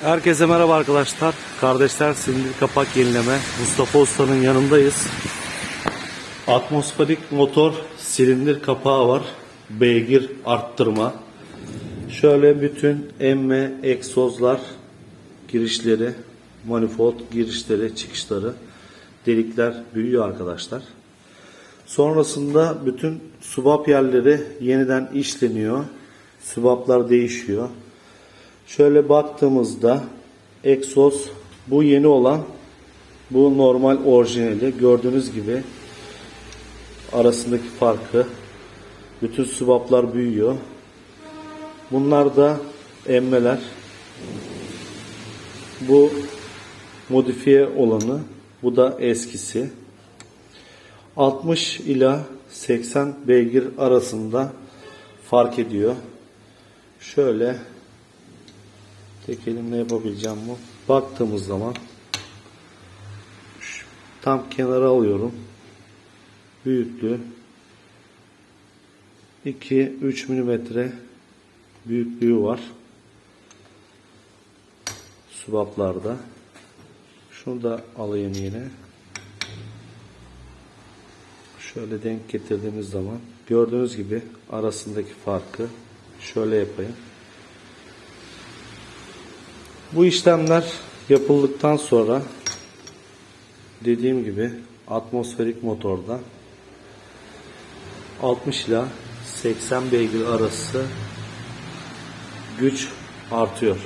Herkese merhaba arkadaşlar. Kardeşler silindir kapak yenileme. Mustafa Usta'nın yanındayız. Atmosferik motor silindir kapağı var. Beygir arttırma. Şöyle bütün emme, egzozlar girişleri, manifold girişleri, çıkışları, delikler büyüyor arkadaşlar. Sonrasında bütün subap yerleri yeniden işleniyor. Subaplar değişiyor. Şöyle baktığımızda egzoz bu yeni olan bu normal orijinali gördüğünüz gibi arasındaki farkı bütün subaplar büyüyor. Bunlar da emmeler. Bu modifiye olanı. Bu da eskisi. 60 ila 80 beygir arasında fark ediyor. Şöyle tek elimle yapabileceğim bu. Baktığımız zaman tam kenara alıyorum. Büyüklüğü 2-3 milimetre büyüklüğü var. Subaplarda. Şunu da alayım yine. Şöyle denk getirdiğimiz zaman gördüğünüz gibi arasındaki farkı şöyle yapayım. Bu işlemler yapıldıktan sonra dediğim gibi atmosferik motorda 60 ila 80 beygir arası güç artıyor.